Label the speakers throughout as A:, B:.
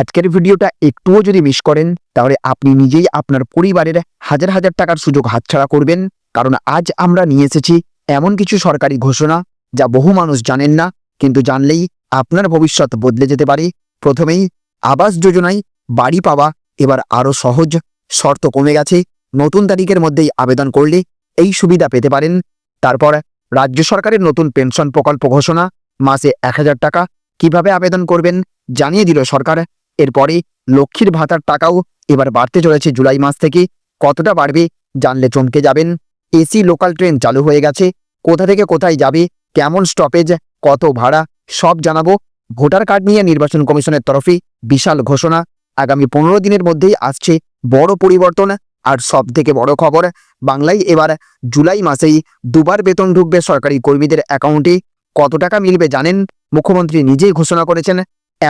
A: আজকের ভিডিওটা একটুও যদি মিস করেন, তাহলে আপনি নিজেই আপনার পরিবারের হাজার হাজার টাকার সুযোগ হাতছাড়া করবেন। কারণ আজ আমরা নিয়ে এসেছি এমন কিছু সরকারি ঘোষণা যা বহু মানুষ জানেন না, কিন্তু জানলেই আপনার ভবিষ্যৎ বদলে যেতে পারে। প্রথমেই আবাস যোজনায় বাড়ি পাওয়া এবার আরও সহজ, শর্ত কমে গেছে। নতুন তারিখের মধ্যেই আবেদন করলে এই সুবিধা পেতে পারেন। তারপর রাজ্য সরকারের নতুন পেনশন প্রকল্প ঘোষণা, মাসে এক হাজার টাকা কীভাবে আবেদন করবেন জানিয়ে দিল সরকার। এরপরে লক্ষ্মীর ভাতার টাকাও এবার বাড়তে চলেছে জুলাই মাস থেকে। কতটা বাড়বে জানলে চমকে যাবেন। এসি লোকাল ট্রেন চালু হয়ে গেছে। কোথা থেকে কোথায় যাবে? কেমন স্টপেজ কত ভাড়া? সব জানাব ভোটার কার্ড নিয়ে নির্বাচন কমিশনের তরফে বিশাল ঘোষণা। আগামী পনেরো দিনের মধ্যেই আসছে বড় পরিবর্তন। আর সব থেকে বড় খবর, বাংলায় এবার জুলাই মাসেই দুবার বেতন ঢুকবে সরকারি কর্মীদের অ্যাকাউন্টে। কত টাকা মিলবে জানেন? মুখ্যমন্ত্রী নিজেই ঘোষণা করেছেন।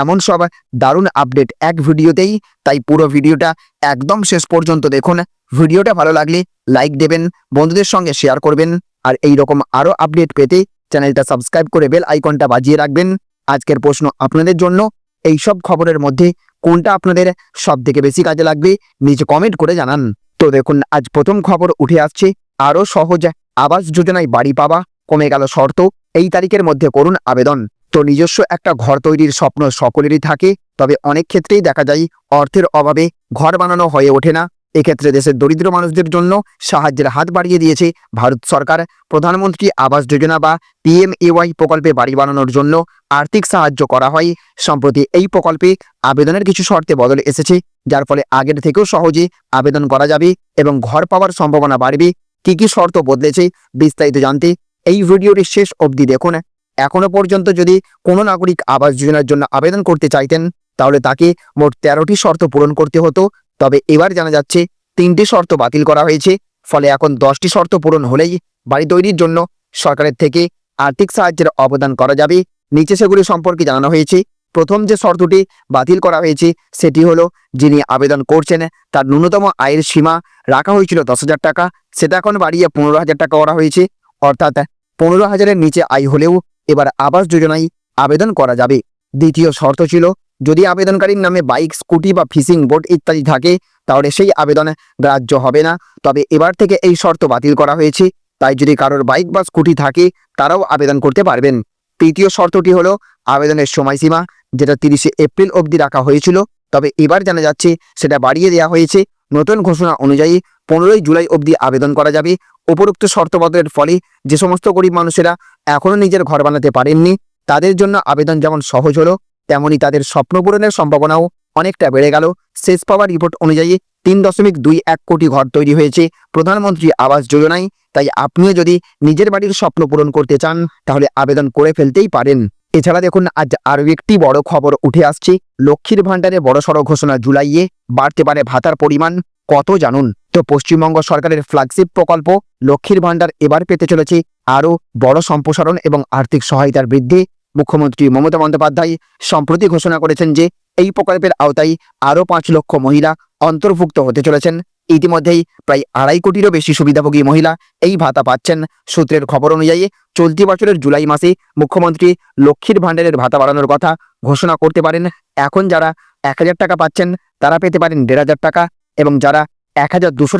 A: এমন সব দারুণ আপডেট এক ভিডিওতেই। তাই পুরো ভিডিওটা একদম শেষ পর্যন্ত দেখুন। ভিডিওটা ভালো লাগলে লাইক দেবেন, বন্ধুদের সঙ্গে শেয়ার করবেন, আর এই রকম আরও আপডেট পেতে চ্যানেলটা সাবস্ক্রাইব করে বেল আইকনটা বাজিয়ে রাখবেন। আজকের প্রশ্ন আপনাদের জন্য এই সব খবরের মধ্যে কোনটা আপনাদের সব থেকে বেশি কাজে লাগবে নিচে কমেন্ট করে জানান। তো দেখুন, আজ প্রথম খবর উঠে আসছে আরও সহজ আবাস যোজনায় বাড়ি পাওয়া কমে গেল শর্ত, এই তারিখের মধ্যে করুন আবেদন। তো নিজস্ব একটা ঘর তৈরির স্বপ্ন সকলেরই থাকে, তবে অনেক ক্ষেত্রেই দেখা যায় অর্থের অভাবে ঘর বানানো হয়ে ওঠে না। এক্ষেত্রে দেশের দরিদ্র মানুষদের জন্য সাহায্যের হাত বাড়িয়ে দিয়েছে ভারত সরকার। প্রধানমন্ত্রী আবাস যোজনা বা পিএমএওয়াই প্রকল্পে বাড়ি বানানোর জন্য আর্থিক সাহায্য করা হয়। সম্প্রতি এই প্রকল্পে আবেদনের কিছু শর্তে বদল এসেছে, যার ফলে আগের থেকেও সহজে আবেদন করা যাবে এবং ঘর পাওয়ার সম্ভাবনা বাড়বে। কি কি শর্ত বদলেছে বিস্তারিত জানতে এই ভিডিওটি শেষ অবধি দেখুন। এখনও পর্যন্ত যদি কোনো নাগরিক আবাস যোজনার জন্য আবেদন করতে চাইতেন, তাহলে তাকে মোট তেরোটি শর্ত পূরণ করতে হতো। তবে এবার জানা যাচ্ছে, তিনটি শর্ত বাতিল করা হয়েছে। ফলে এখন দশটি শর্ত পূরণ হলেই বাড়ি তৈরির জন্য সরকারের থেকে আর্থিক সাহায্যের অবদান করা যাবে। নিচে সেগুলি সম্পর্কে জানানো হয়েছে। প্রথম যে শর্তটি বাতিল করা হয়েছে, সেটি হলো, যিনি আবেদন করছেন, তার ন্যূনতম আয়ের সীমা রাখা হয়েছিল দশ হাজার টাকা। সেটা এখন বাড়িয়ে পনেরো হাজার টাকা করা হয়েছে। অর্থাৎ পনেরো হাজারের নিচে আয় হলেও এবার আবাস যোজনায় আবেদন করা যাবে। দ্বিতীয় শর্ত ছিল, যদি আবেদনকারীর নামে বাইক, স্কুটি বা ফিশিং বোট ইত্যাদি থাকে, তাহলে সেই আবেদন গ্রাহ্য হবে না। তবে এবার থেকে এই শর্ত বাতিল করা হয়েছে। তাই যদি কারোর বাইক বা স্কুটি থাকে, তারাও আবেদন করতে পারবেন। তৃতীয় শর্তটি হলো, আবেদনের সময়সীমা, যেটা তিরিশে এপ্রিল অবধি রাখা হয়েছিল তবে এবার জানা যাচ্ছে সেটা বাড়িয়ে দেওয়া হয়েছে। নতুন ঘোষণা অনুযায়ী পনেরোই জুলাই অবধি আবেদন করা যাবে। উপরোক্ত শর্ত বদলের ফলে যে সমস্ত গরিব মানুষেরা এখনও নিজের ঘর বানাতে পারেননি, তাদের জন্য আবেদন যেমন সহজ হলো, তেমনি তাদের স্বপ্ন পূরণের সম্ভাবনাও অনেকটা বেড়ে গেল। শেষ পাওয়া রিপোর্ট অনুযায়ী তিন দশমিক দুই এক কোটি ঘর তৈরি হয়েছে প্রধানমন্ত্রী আবাস যোজনায়। তাই আপনিও যদি নিজের বাড়ির স্বপ্ন পূরণ করতে চান, তাহলে আবেদন করে ফেলতেই পারেন। এছাড়া দেখুন, আজ আরও একটি বড় খবর উঠে আসছে। লক্ষ্মীর ভাণ্ডারে বড়সড় ঘোষণা জুলাইয়ে বাড়তে পারে ভাতার পরিমাণ। কত জানুন? তো পশ্চিমবঙ্গ সরকারের ফ্ল্যাগশিপ প্রকল্প লক্ষ্মীর ভাণ্ডার এবার পেতে চলেছে আরও বড় সম্প্রসারণ এবং আর্থিক সহায়তার বৃদ্ধি। মুখ্যমন্ত্রী মমতা বন্দ্যোপাধ্যায় সম্প্রতি ঘোষণা করেছেন যে, এই প্রকল্পের আওতায় আরও পাঁচ লক্ষ মহিলা অন্তর্ভুক্ত হতে চলেছেন। ইতিমধ্যেই প্রায় আড়াই কোটিরও বেশি সুবিধাভোগী মহিলা এই ভাতা পাচ্ছেন। সূত্রের খবর অনুযায়ী চলতি বছরের জুলাই মাসে মুখ্যমন্ত্রী লক্ষ্মীর ভাণ্ডারের ভাতা বাড়ানোর কথা ঘোষণা করতে পারেন। এখন যারা এক হাজার টাকা পাচ্ছেন, তারা পেতে পারেন দেড় হাজার টাকা এবং যারা এক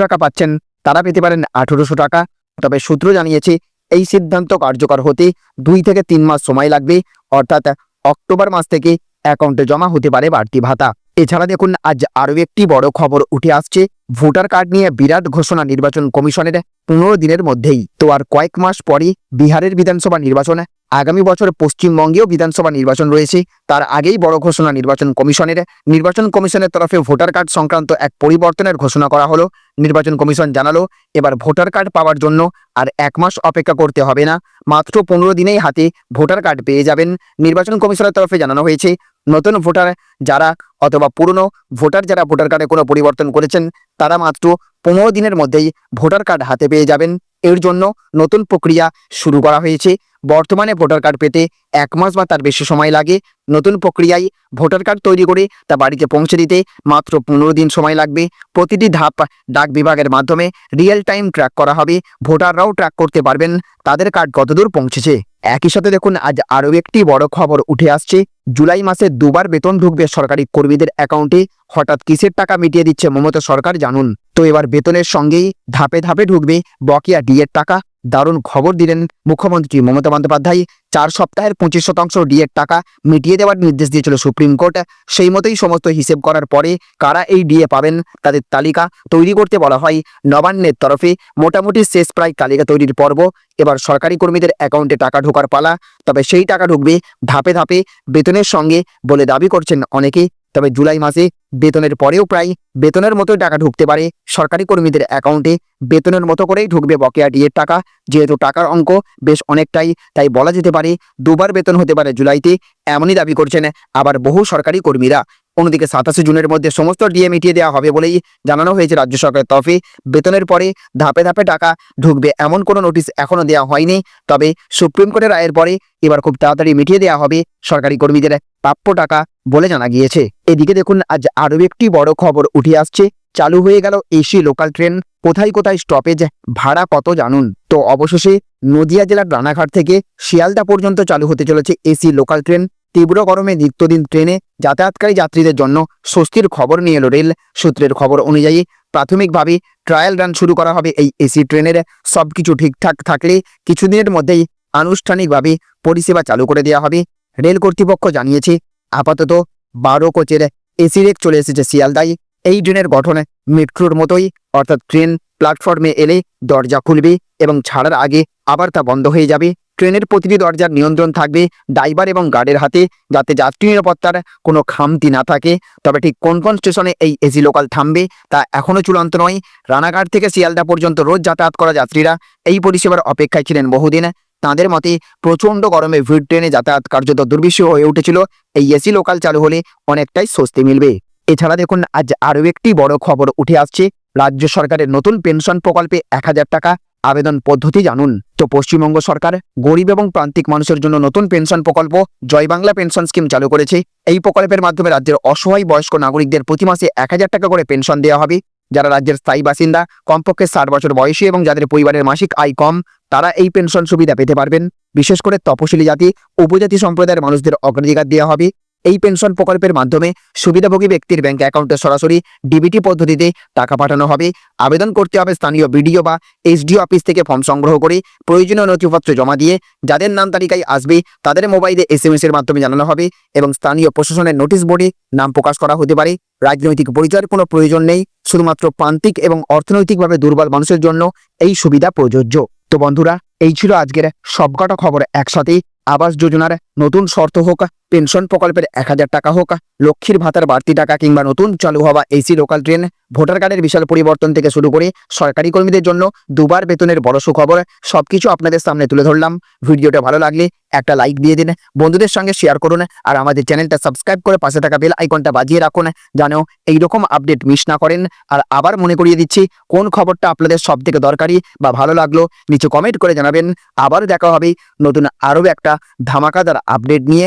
A: টাকা পাচ্ছেন, তারা পেতে পারেন আঠেরোশো টাকা। তবে সূত্র জানিয়েছে, এই সিদ্ধান্ত কার্যকর হতে দুই থেকে তিন মাস সময় লাগবে, অর্থাৎ অক্টোবর মাস থেকে অ্যাকাউন্টে জমা হতে পারে বাড়তি ভাতা। এছাড়া দেখুন, আজ আরও একটি বড় খবর উঠে আসছে। ভোটার কার্ড নিয়ে বিরাট ঘোষণা নির্বাচন কমিশনের পনেরো দিনের মধ্যেই। তো আর কয়েক মাস পরই বিহারের বিধানসভা নির্বাচন। আগামী বছর পশ্চিমবঙ্গেও বিধানসভা নির্বাচন রয়েছে। তার আগেই বড় ঘোষণা নির্বাচন কমিশনের। নির্বাচন কমিশনের তরফে ভোটার কার্ড সংক্রান্ত এক পরিবর্তনের ঘোষণা করা হলো। নির্বাচন কমিশন জানালো, এবার ভোটার কার্ড পাওয়ার জন্য আর এক মাস অপেক্ষা করতে হবে না। মাত্র পনেরো দিনেই হাতে ভোটার কার্ড পেয়ে যাবেন। নির্বাচন কমিশনের তরফে জানানো হয়েছে নতুন ভোটার যারা অথবা পুরনো ভোটার যারা ভোটার কার্ডে কোনো পরিবর্তন করেছেন, তারা মাত্র পনেরো দিনের মধ্যেই ভোটার কার্ড হাতে পেয়ে যাবেন। এর জন্য নতুন প্রক্রিয়া শুরু করা হয়েছে। বর্তমানে ভোটার কার্ড পেতে এক মাস বা তার বেশি সময় লাগে। নতুন প্রক্রিয়ায় ভোটার কার্ড তৈরি করে তা বাড়িতে পৌঁছে দিতে মাত্র পনেরো দিন সময় লাগবে। প্রতিটি ধাপ ডাক বিভাগের মাধ্যমে রিয়েল টাইম ট্র্যাক করা হবে। ভোটাররাও ট্র্যাক করতে পারবেন তাদের কার্ড কতদূর পৌঁছেছে। একই সাথে দেখুন, আজ আরও একটি বড় খবর উঠে আসছে। জুলাই মাসে দুবার বেতন ঢুকবে সরকারি কর্মীদের অ্যাকাউন্টে হঠাৎ কিসের টাকা মিটিয়ে দিচ্ছে মমতা সরকার জানুন। তো এবার বেতনের সঙ্গেই ধাপে ধাপে ঢুকবে বকেয়া ডিএর টাকা। দারুণ খবর দিলেন মুখ্যমন্ত্রী মমতা বন্দ্যোপাধ্যায়। চার সপ্তাহের পঁচিশ শতাংশ ডিএর টাকা মিটিয়ে দেওয়ার নির্দেশ দিয়েছিল সুপ্রিম কোর্ট। সেই মতোই সমস্ত হিসেব করার পরে কারা এই ডিএ পাবেন তাদের তালিকা তৈরি করতে বলা হয়। নবান্নের তরফে মোটামুটি শেষ প্রায় তালিকা তৈরির পর্ব। এবার সরকারি কর্মীদের অ্যাকাউন্টে টাকা ঢোকার পালা। তবে সেই টাকা ঢুকবে ধাপে ধাপে বেতনের সঙ্গে বলে দাবি করছেন অনেকে। তবে জুলাই মাসে বেতনের পরেও প্রায় বেতনের মতোই টাকা ঢুকতে পারে সরকারি কর্মীদের অ্যাকাউন্টে। বেতনের মতো করেই ঢুকবে বকেয়া ডিএর টাকা। যেহেতু টাকার অঙ্ক বেশ অনেকটাই, তাই বলা যেতে পারে দুবার বেতন হতে পারে জুলাইতে, এমনই দাবি করছেন আবার বহু সরকারি কর্মীরা। অন্যদিকে সাতাশে জুনের মধ্যে সমস্ত ডিএ মিটিয়ে দেওয়া হবে বলেই জানানো হয়েছে রাজ্য সরকারের তরফে। বেতনের পরে ধাপে ধাপে টাকা ঢুকবে এমন কোনো নোটিশ এখনও দেওয়া হয়নি। তবে সুপ্রিম কোর্টের রায়ের পরে এবার খুব তাড়াতাড়ি মিটিয়ে দেওয়া হবে সরকারি কর্মীদের প্রাপ্য টাকা বলে জানা গিয়েছে। এদিকে দেখুন, আজ আরও একটি বড় খবর উঠে আসছে। চালু হয়ে গেল এসি লোকাল ট্রেন কোথায় কোথায় স্টপেজ ভাড়া কত জানুন? তো অবশেষে নদিয়া জেলার রানাঘাট থেকে শিয়ালদা পর্যন্ত চালু হতে চলেছে এসি লোকাল ট্রেন তীব্র গরমে নিত্যদিন ট্রেনে যাতায়াতকারী যাত্রীদের জন্য স্বস্তির খবর নিয়ে এলো রেল সূত্রের খবর অনুযায়ী প্রাথমিকভাবে ট্রায়াল রান শুরু করা হবে এই এসি ট্রেনের। সব কিছু ঠিকঠাক থাকলে কিছুদিনের মধ্যেই আনুষ্ঠানিকভাবে পরিষেবা চালু করে দেওয়া হবে। রেল কর্তৃপক্ষ জানিয়েছে, আপাতত বারো কোচের এসি রেক চলে এসেছে শিয়ালদায়। এই ট্রেনের গঠন মেট্রোর মতোই, অর্থাৎ ট্রেন প্ল্যাটফর্মে এলে দরজা খুলবে এবং ছাড়ার আগে আবার তা বন্ধ হয়ে যাবে। ট্রেনের প্রতিটি দরজার নিয়ন্ত্রণ থাকবে ড্রাইভার এবং গার্ডের হাতে যাতে যাত্রী নিরাপত্তার কোনো খামতি না থাকে। তবে ঠিক কোন কোন স্টেশনে এই এসি লোকাল থামবে তা এখনও চূড়ান্ত নয়। রানাঘাট থেকে শিয়ালদা পর্যন্ত রোজ যাতায়াত করা যাত্রীরা এই পরিষেবার অপেক্ষায় ছিলেন বহুদিন। তাঁদের মতে প্রচণ্ড গরমে ভিড় ট্রেনে যাতায়াত কার্যত দুর্বিষহ হয়ে উঠেছিল। এই এসি লোকাল চালু হলে অনেকটাই স্বস্তি মিলবে। এছাড়া দেখুন, আজ আরও একটি বড় খবর উঠে আসছে। রাজ্য সরকারের নতুন পেনশন প্রকল্পে এক হাজার টাকা আবেদন পদ্ধতি জানুন। তো পশ্চিমবঙ্গ সরকার গরিব এবং প্রান্তিক মানুষের জন্য নতুন পেনশন প্রকল্প জয় বাংলা পেনশন স্কিম চালু করেছে। এই প্রকল্পের মাধ্যমে রাজ্যের অসহায় বয়স্ক নাগরিকদের প্রতি মাসে এক হাজার টাকা করে পেনশন দেওয়া হবে। যারা রাজ্যের স্থায়ী বাসিন্দা, কমপক্ষে ষাট বছর বয়সী এবং যাদের পরিবারের মাসিক আয় কম, তারা এই পেনশন সুবিধা পেতে পারবেন। বিশেষ করে তপশিলি জাতি, উপজাতি সম্প্রদায়ের মানুষদের অগ্রাধিকার দেওয়া হবে। এই পেনশন প্রকল্পের মাধ্যমে সুবিধাভোগী ব্যক্তির ব্যাংক অ্যাকাউন্টে সরাসরি ডিবিটি পদ্ধতিতে টাকা পাঠানো হবে। আবেদন করতে হবে স্থানীয় বিডিও বা এসডিও অফিস থেকে ফর্ম সংগ্রহ করে প্রয়োজনীয় নথিপত্র জমা দিয়ে যাদের নাম তালিকায় আসবে তাদের মোবাইলে এস এর মাধ্যমে জানানো হবে এবং স্থানীয় প্রশাসনের নোটিশ বোর্ডে নাম প্রকাশ করা হতে পারে। রাজনৈতিক পরিচয়ের কোনো প্রয়োজন নেই, শুধুমাত্র প্রান্তিক এবং অর্থনৈতিকভাবে দুর্বল মানুষের জন্য এই সুবিধা প্রযোজ্য। তো বন্ধুরা, এই ছিল আজকের সবকটা খবর একসাথে। আবাস যোজনার নতুন শর্ত হোক পেনশন প্রকল্পের এক হাজার টাকা হোক, লক্ষ্মীর ভাতার বাড়তি টাকা কিংবা নতুন চালু হওয়া এসি লোকাল ট্রেন, ভোটার কার্ডের বিশাল পরিবর্তন থেকে শুরু করে সরকারি কর্মীদের জন্য দুবার বেতনের বড় সুখবর, সবকিছু আপনাদের সামনে তুলে ধরলাম। ভিডিওটা ভালো লাগলে একটা লাইক দিয়ে দিন, বন্ধুদের সঙ্গে শেয়ার করুন আর আমাদের চ্যানেলটা সাবস্ক্রাইব করে পাশে থাকা বেল আইকনটা বাজিয়ে রাখুন যেন এইরকম আপডেট মিস না করেন। আর আবার মনে করিয়ে দিচ্ছি, কোন খবরটা আপনাদের সব থেকে দরকারি বা ভালো লাগল নিচে কমেন্ট করে জানাবেন। আবার দেখা হবে নতুন আরও একটা ধামাকাদার আপডেট নিয়ে।